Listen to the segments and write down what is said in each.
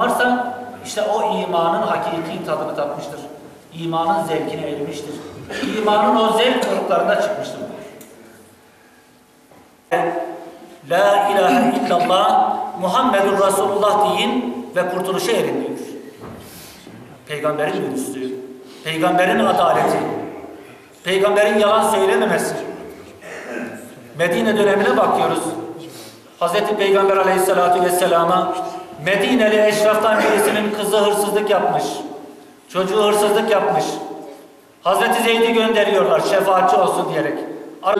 varsa işte o imanın hakiki tadını tatmıştır. İmanın zevkine ermiştir. İmanın o zevk gruplarına çıkmıştır. La ilahe illallah Muhammedur Resulullah deyin ve kurtuluşa erin diyor. Peygamberin dürüstlüğü, peygamberin adaleti, peygamberin yalan söylememesi. Medine dönemine bakıyoruz. Hazreti Peygamber aleyhissalatu vesselama Medineli eşraftan birisinin kızı hırsızlık yapmış. Çocuğu hırsızlık yapmış. Hazreti Zeyd'i gönderiyorlar şefaatçi olsun diyerek. Ar-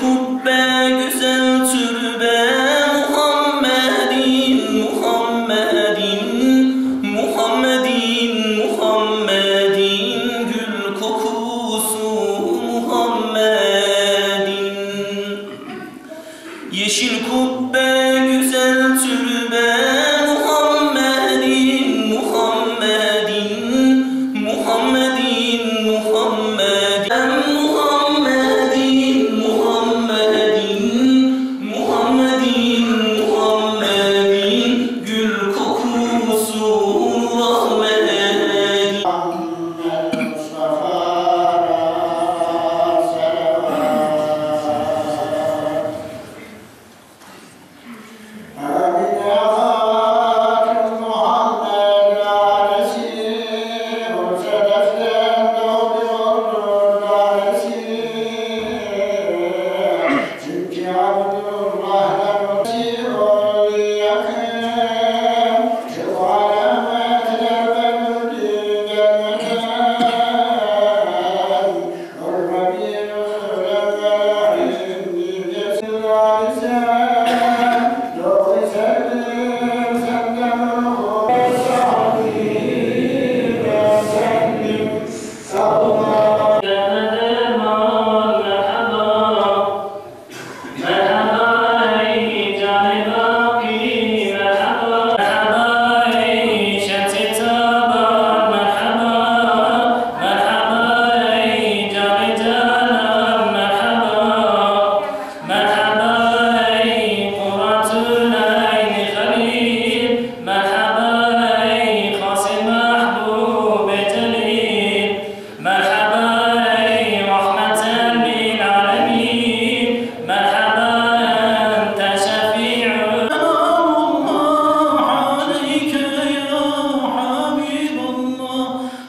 kubbe güzel türbe Muhammedin Muhammedin Muhammedin Muhammedin gül kokusu Muhammedin. Yeşil kubbe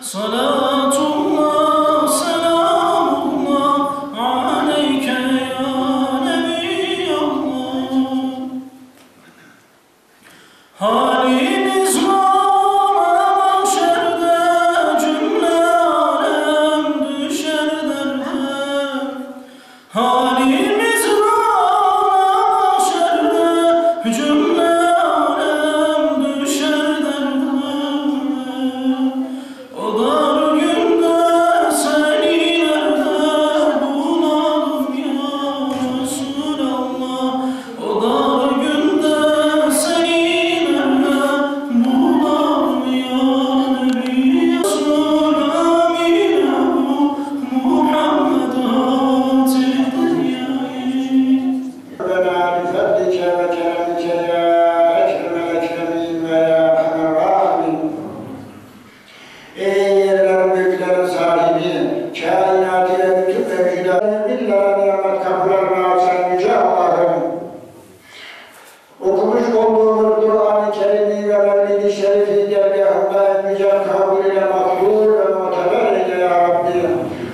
Salam. mevlidi şerifi dergahında en yüce kabulüne makbul ve muteber eyle ya Rabbi.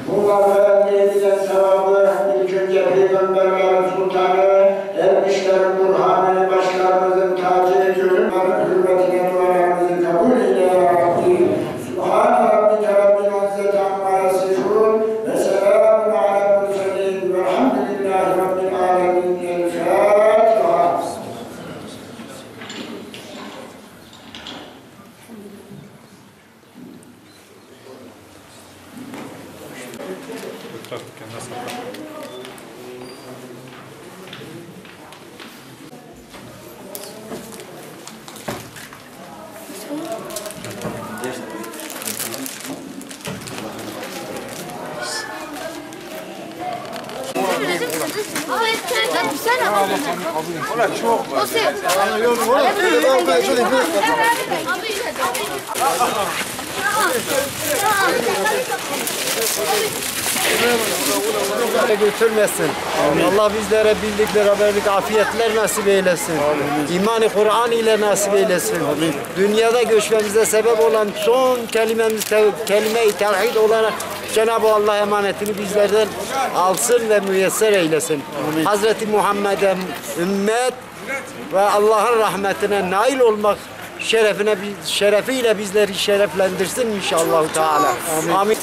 Bunlarla elde edilen sevabı ilk önce Peygamberlerin Sultanı, ermişlerin Burhanı, başlarımızın tacı, cürümlerin hürmetine Ola çok var. Götürmesin. Allah bizlere birlik, beraberlik, afiyetler nasip eylesin. İmanı Kur'an ile nasip eylesin. Dünyada göçmemize sebep olan son kelimemiz te- kelime-i tevhid olarak Cenab-ı Allah emanetini bizlerden alsın ve müyesser eylesin. Hazreti Muhammed'e ümmet ve Allah'ın rahmetine nail olmak şerefine şerefiyle bizleri şereflendirsin inşallah Teala. Amin.